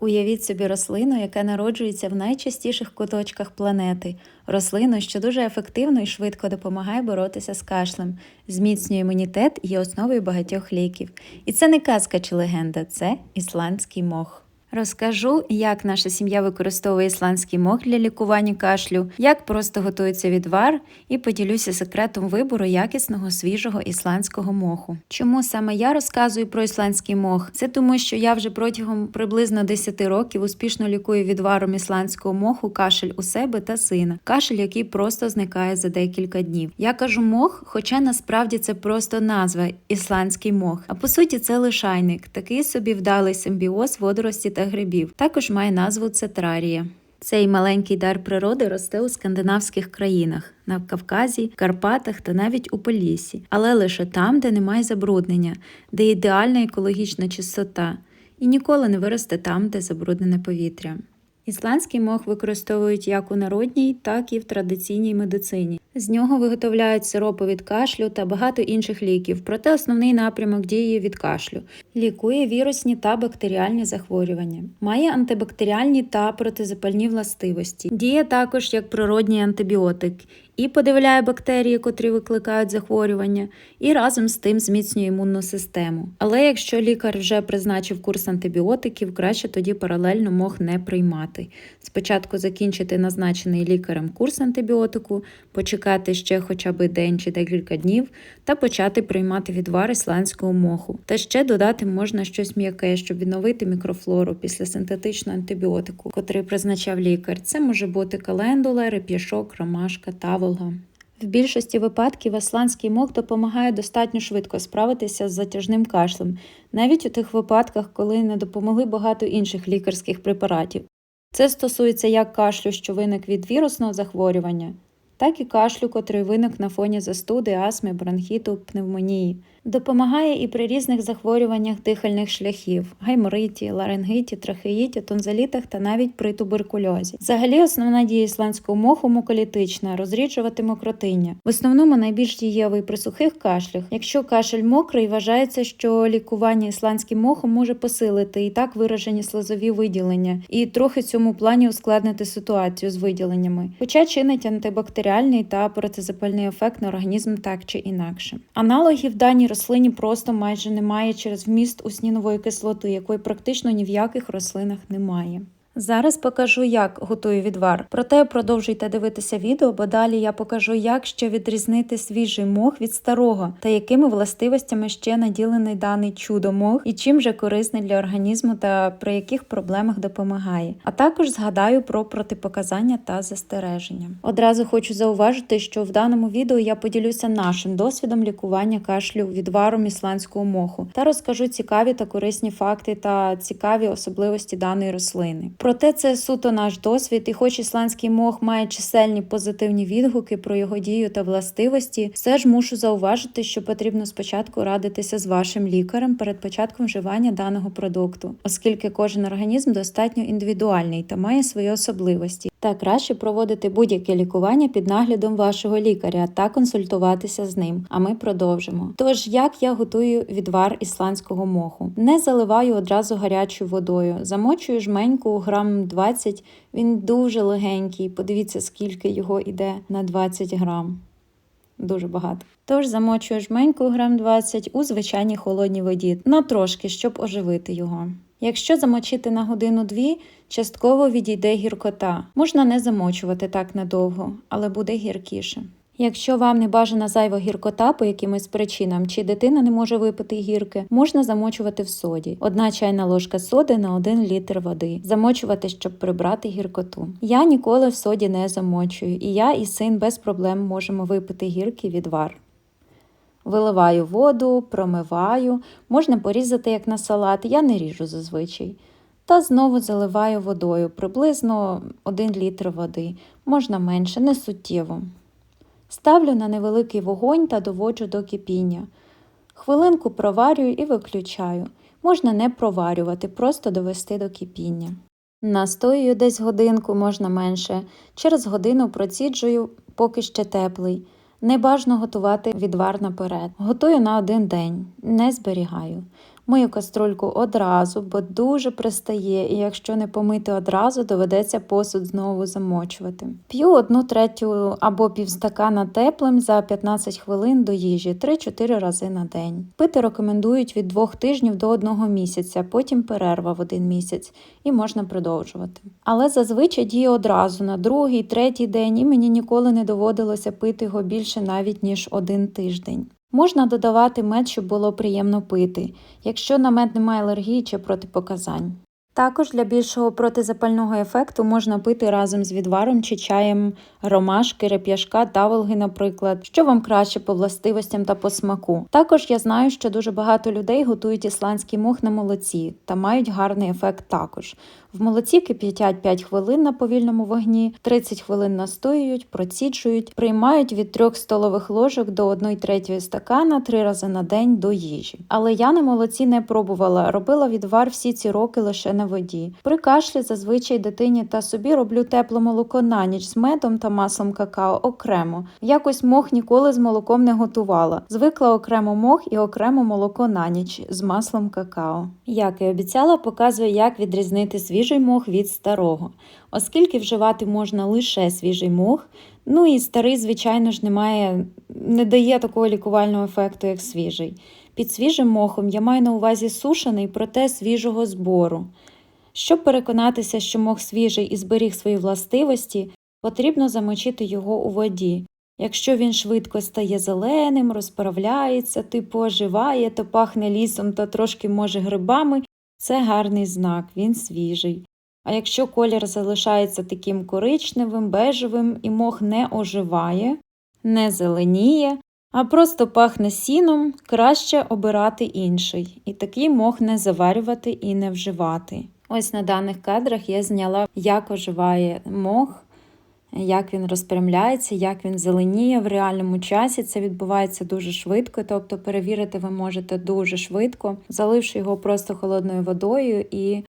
Уявіть собі рослину, яка народжується в найчастіших куточках планети. Рослину, що дуже ефективно і швидко допомагає боротися з кашлем, зміцнює імунітет і є основою багатьох ліків. І це не казка чи легенда, це ісландський мох. Розкажу, як наша сім'я використовує ісландський мох для лікування кашлю, як просто готується відвар, і поділюся секретом вибору якісного свіжого ісландського моху. Чому саме я розказую про ісландський мох? Це тому, що я вже протягом приблизно 10 років успішно лікую відваром ісландського моху кашель у себе та сина, кашель, який просто зникає за декілька днів. Я кажу мох, хоча насправді це просто назва ісландський мох. А по суті, це лишайник, такий собі вдалий симбіоз водорості та грибів. Також має назву цетрарія. Цей маленький дар природи росте у скандинавських країнах на Кавказі, Карпатах та навіть у Поліссі, але лише там, де немає забруднення, де ідеальна екологічна чистота, і ніколи не виросте там, де забруднене повітря. Ісландський мох використовують як у народній, так і в традиційній медицині. З нього виготовляють сиропи від кашлю та багато інших ліків, проте основний напрямок дії від кашлю. Лікує вірусні та бактеріальні захворювання. Має антибактеріальні та протизапальні властивості. Діє також як природній антибіотик і подивляє бактерії, котрі викликають захворювання, і разом з тим зміцнює імунну систему. Але якщо лікар вже призначив курс антибіотиків, краще тоді паралельно мох не приймати. Спочатку закінчити назначений лікарем курс антибіотику, почекати ще хоча б день чи декілька днів, та почати приймати відвар ісландського моху. Та ще додати можна щось м'яке, щоб відновити мікрофлору після синтетичного антибіотику, котрий призначав лікар. Це може бути календула, реп'яшок, ромашка, таволга. В більшості випадків ісландський мох допомагає достатньо швидко справитися з затяжним кашлем, навіть у тих випадках, коли не допомогли багато інших лікарських препаратів. Це стосується як кашлю, що виник від вірусного захворювання, так і кашлю, котрий виник на фоні застуди, астми, бронхіту, пневмонії. Допомагає і при різних захворюваннях дихальних шляхів гаймориті, ларингіті, трахеїті, тонзилітах та навіть при туберкульозі. Взагалі, основна дія ісландського моху муколітична розріджувати мокротиння. В основному найбільш дієвий при сухих кашлях. Якщо кашель мокрий, вважається, що лікування ісландським мохом може посилити і так виражені слизові виділення, і трохи цьому плані ускладнити ситуацію з виділеннями, хоча чинить антибактеріальний та протизапальний ефект на організм так чи інакше. Аналогів даній рослині просто майже немає через вміст уснінової кислоти, якої практично ні в яких рослинах немає. Зараз покажу, як готую відвар. Проте продовжуйте дивитися відео, бо далі я покажу, як ще відрізнити свіжий мох від старого та якими властивостями ще наділений даний чудо-мох і чим же корисний для організму та при яких проблемах допомагає. А також згадаю про протипоказання та застереження. Одразу хочу зауважити, що в даному відео я поділюся нашим досвідом лікування кашлю відваром ісландського моху та розкажу цікаві та корисні факти та цікаві особливості даної рослини. Проте це суто наш досвід, і хоч ісландський мох має чисельні позитивні відгуки про його дію та властивості, все ж мушу зауважити, що потрібно спочатку радитися з вашим лікарем перед початком вживання даного продукту, оскільки кожен організм достатньо індивідуальний та має свої особливості. Та краще проводити будь-яке лікування під наглядом вашого лікаря та консультуватися з ним. А ми продовжимо. Тож, як я готую відвар ісландського моху, не заливаю одразу гарячою водою, замочую жменьку грам 20, він дуже легенький. Подивіться, скільки його йде на 20 грам. Дуже багато. Тож замочую жменьку грам 20 у звичайній холодній воді, на трошки, щоб оживити його. Якщо замочити на годину-дві, частково відійде гіркота. Можна не замочувати так надовго, але буде гіркіше. Якщо вам не бажана зайва гіркота по якимось причинам, чи дитина не може випити гірки, можна замочувати в соді. Одна чайна ложка соди на 1 літр води. Замочувати, щоб прибрати гіркоту. Я ніколи в соді не замочую, і я і син без проблем можемо випити гіркий відвар. Виливаю воду, промиваю, можна порізати як на салат, я не ріжу зазвичай. Та знову заливаю водою приблизно 1 літр води, можна менше, не суттєво. Ставлю на невеликий вогонь та доводжу до кипіння. Хвилинку проварюю і виключаю. Можна не проварювати, просто довести до кипіння. Настоюю десь годинку, можна менше. Через годину проціджую, поки ще теплий. Не бажано готувати відвар наперед. Готую на один день, не зберігаю. Мию каструльку одразу, бо дуже пристає, і якщо не помити одразу, доведеться посуд знову замочувати. П'ю одну третю або півстакана теплим за 15 хвилин до їжі 3-4 рази на день. Пити рекомендують від 2 тижнів до 1 місяця, потім перерва в один місяць і можна продовжувати. Але зазвичай діє одразу на другий, третій день, і мені ніколи не доводилося пити його більше навіть ніж один тиждень. Можна додавати мед, щоб було приємно пити, якщо на мед немає алергії чи протипоказань. Також для більшого протизапального ефекту можна пити разом з відваром чи чаєм ромашки, реп'яшка, таволги, наприклад, що вам краще по властивостям та по смаку. Також я знаю, що дуже багато людей готують ісландський мох на молоці та мають гарний ефект також. В молоці кип'ятять 5 хвилин на повільному вогні, 30 хвилин настоюють, проціджують, приймають від 3 столових ложок до 1 третьої стакана 3 рази на день до їжі. Але я на молоці не пробувала, робила відвар всі ці роки лише на воді. При кашлі зазвичай дитині та собі роблю тепле молоко на ніч з медом та маслом какао окремо. Якось мох ніколи з молоком не готувала. Звикла окремо мох і окремо молоко на ніч з маслом какао. Як і обіцяла, показую, як відрізнити свіжий мох від старого. Оскільки вживати можна лише свіжий мох, ну і старий, звичайно ж, немає, не дає такого лікувального ефекту, як свіжий. Під свіжим мохом я маю на увазі сушений, проте свіжого збору. Щоб переконатися, що мох свіжий і зберіг свої властивості, потрібно замочити його у воді. Якщо він швидко стає зеленим, розправляється, типу оживає, то пахне лісом та трошки може грибами, це гарний знак, він свіжий. А якщо колір залишається таким коричневим, бежевим і мох не оживає, не зеленіє, а просто пахне сіном, краще обирати інший, і такий мох не заварювати і не вживати. Ось на даних кадрах я зняла, як оживає мох, як він розпрямляється, як він зеленіє в реальному часі. Це відбувається дуже швидко, тобто перевірити ви можете дуже швидко, заливши його просто холодною водою і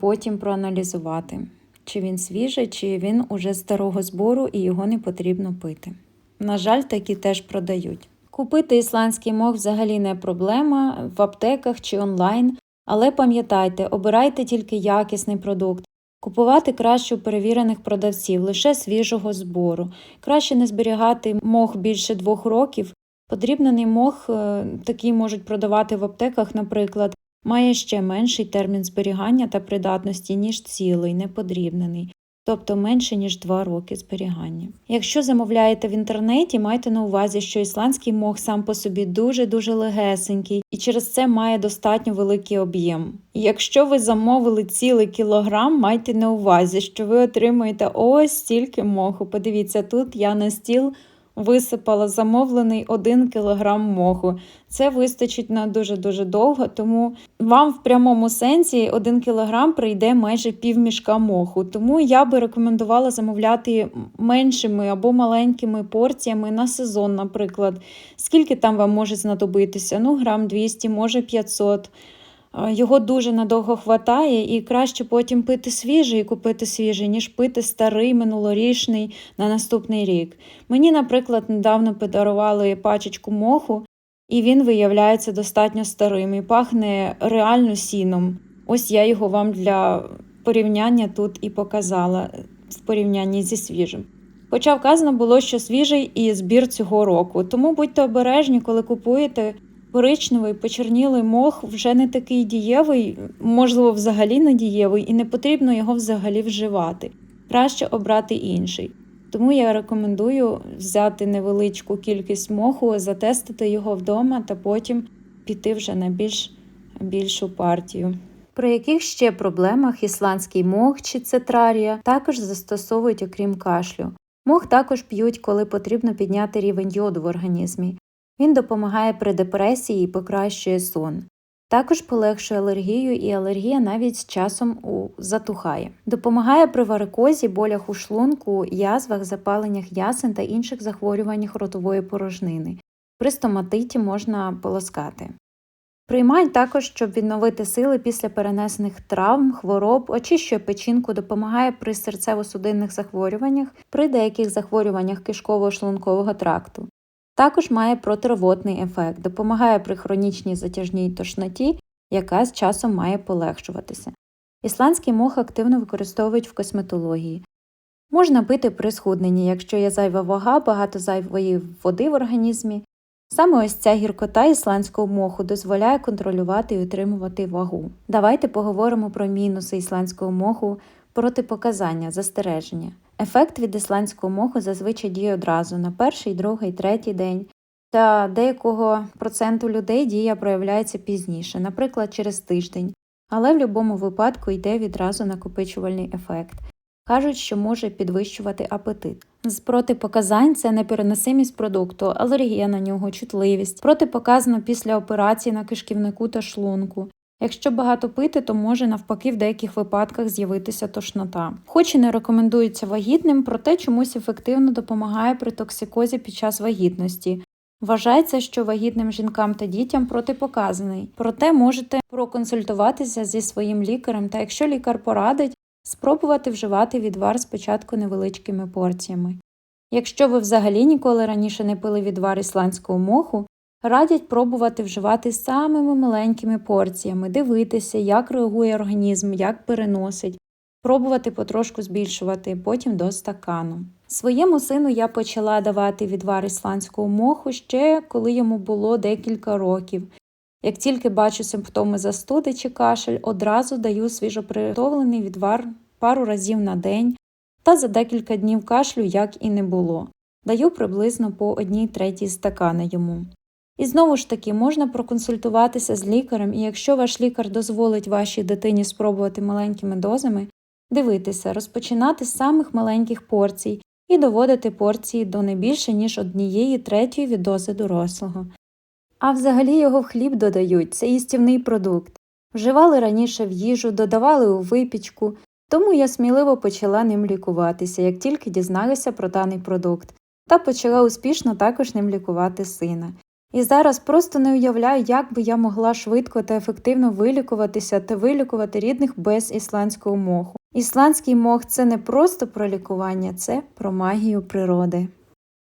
потім проаналізувати, чи він свіжий, чи він уже старого збору і його не потрібно пити. На жаль, такі теж продають. Купити ісландський мох взагалі не проблема в аптеках чи онлайн, але пам'ятайте, обирайте тільки якісний продукт. Купувати краще у перевірених продавців лише свіжого збору. Краще не зберігати мох більше двох років. Подрібнений мох, е, такий можуть продавати в аптеках, наприклад, має ще менший термін зберігання та придатності, ніж цілий, неподрібнений, тобто менше, ніж 2 роки зберігання. Якщо замовляєте в інтернеті, майте на увазі, що ісландський мох сам по собі дуже-дуже легесенький і через це має достатньо великий об'єм. Якщо ви замовили цілий кілограм, майте на увазі, що ви отримуєте ось стільки моху. Подивіться, тут я на стіл висипала замовлений 1 кілограм моху. Це вистачить на дуже-дуже довго, тому вам в прямому сенсі 1 кілограм прийде майже півмішка моху. Тому я би рекомендувала замовляти меншими або маленькими порціями на сезон, наприклад. Скільки там вам може знадобитися? Ну, грам 200, може 500. Його дуже надовго хватає, і краще потім пити свіжий і купити свіжий, ніж пити старий минулорічний на наступний рік. Мені, наприклад, недавно подарували пачечку моху, і він виявляється достатньо старим і пахне реально сіном. Ось я його вам для порівняння тут і показала в порівнянні зі свіжим. Хоча вказано було, що свіжий і збір цього року, тому будьте обережні, коли купуєте. Коричневий почернілий мох вже не такий дієвий, можливо, взагалі не дієвий, і не потрібно його взагалі вживати. Краще обрати інший. Тому я рекомендую взяти невеличку кількість моху, затестити його вдома та потім піти вже на більш більшу партію. При яких ще проблемах ісландський мох чи цетрарія також застосовують, окрім кашлю. Мох також п'ють, коли потрібно підняти рівень йоду в організмі. Він допомагає при депресії і покращує сон. Також полегшує алергію, і алергія навіть з часом у... затухає. Допомагає при варикозі, болях у шлунку, язвах, запаленнях ясен та інших захворюваннях ротової порожнини. При стоматиті можна полоскати. Приймай також, щоб відновити сили після перенесених травм, хвороб, очищує печінку, допомагає при серцево-судинних захворюваннях, при деяких захворюваннях кишково-шлункового тракту. Також має протирвотний ефект, допомагає при хронічній затяжній тошноті яка з часом має полегшуватися. Ісландський мох активно використовують в косметології. Можна пити при схудненні, якщо є зайва вага, багато зайвої води в організмі. Саме ось ця гіркота ісландського моху дозволяє контролювати і утримувати вагу. Давайте поговоримо про мінуси ісландського моху, протипоказання, застереження. Ефект від ісландського моху зазвичай діє одразу на перший, другий, третій день. Та деякого проценту людей дія проявляється пізніше, наприклад, через тиждень, але в будь-якому випадку йде відразу накопичувальний ефект. Кажуть, що може підвищувати апетит. З протипоказань це непереносимість продукту, алергія на нього, чутливість, протипоказано після операції на кишківнику та шлунку. Якщо багато пити, то може навпаки в деяких випадках з'явитися тошнота. Хоч і не рекомендується вагітним, проте чомусь ефективно допомагає при токсикозі під час вагітності. Вважається, що вагітним жінкам та дітям протипоказаний, проте можете проконсультуватися зі своїм лікарем, та якщо лікар порадить, спробувати вживати відвар спочатку невеличкими порціями. Якщо ви взагалі ніколи раніше не пили відвар ісландського моху, радять пробувати вживати самими маленькими порціями, дивитися, як реагує організм, як переносить, пробувати потрошку збільшувати, потім до стакану. Своєму сину я почала давати відвар ісландського моху ще коли йому було декілька років. Як тільки бачу симптоми застуди чи кашель, одразу даю свіжоприготовлений відвар пару разів на день та за декілька днів кашлю як і не було. Даю приблизно по одній третій стакана йому. І знову ж таки можна проконсультуватися з лікарем, і якщо ваш лікар дозволить вашій дитині спробувати маленькими дозами, дивитися, розпочинати з самих маленьких порцій і доводити порції до не більше, ніж однієї третьої від дози дорослого. А взагалі його в хліб додають, це їстівний продукт. Вживали раніше в їжу, додавали у випічку, тому я сміливо почала ним лікуватися, як тільки дізналася про даний продукт, та почала успішно також ним лікувати сина. І зараз просто не уявляю, як би я могла швидко та ефективно вилікуватися та вилікувати рідних без ісландського моху. Ісландський мох це не просто про лікування, це про магію природи.